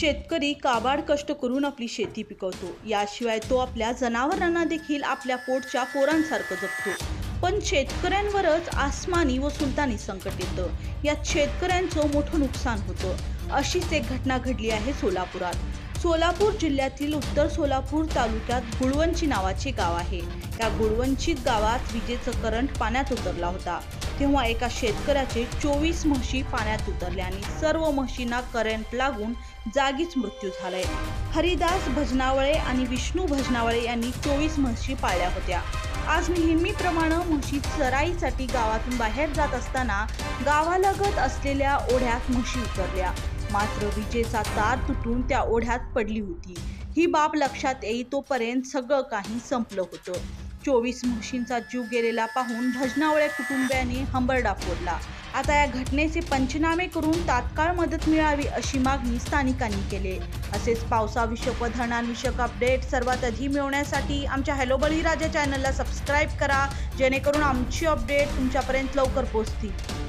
शेतकरी काबाड कष्ट करून आपली शेती पिकवतो. याशिवाय तो आपल्या जनावरांना देखील आपल्या पोटच्या पोरांसारखं जपतो पण शेतकऱ्यांवरच आसमानी व सुलतानी संकट येतं. यात शेतकऱ्यांचं मोठं नुकसान होतं. अशीच एक घटना घडली आहे सोलापुरात. सोलापूर जिल्ह्यातील उत्तर सोलापूर तालुक्यात गुळवंची नावाचे गाव आहे. या गुळवंचित गावात विजेचं करंट पाण्यात उतरला होता. तेव्हा एका शेतकऱ्याचे चोवीस म्हशी पाण्यात उतरल्या आणि सर्व म्हशींना करंट लागून जागीच मृत्यू झालाय. हरिदास भजनावळे आणि विष्णू भजनावळे यांनी चोवीस म्हशी पाळल्या होत्या. आज नेहमीप्रमाणे म्हशी चराईसाठी गावातून बाहेर जात असताना गावालगत असलेल्या ओढ्यात म्हशी उतरल्या. मात्र विजेचा तार तुटून त्या ओढ्यात पडली होती. ही बाब लक्षात येई तोपर्यंत सगळं काही संपलं होतं. चोवीस म्हशींचा जीव गेलेला पाहून भजनावळे कुटुंबियांनी हंबरडा फोडला. आता या घटनेचे पंचनामे करून तात्काळ मदत मिळावी अशी मागणी स्थानिकांनी केली. असेच पावसाविषयक व धरणांविषयक अपडेट सर्वात आधी मिळवण्यासाठी आमच्या हॅलो बळीराजा चॅनलला सबस्क्राईब करा जेणेकरून आमची अपडेट तुमच्यापर्यंत लवकर पोहोचतील.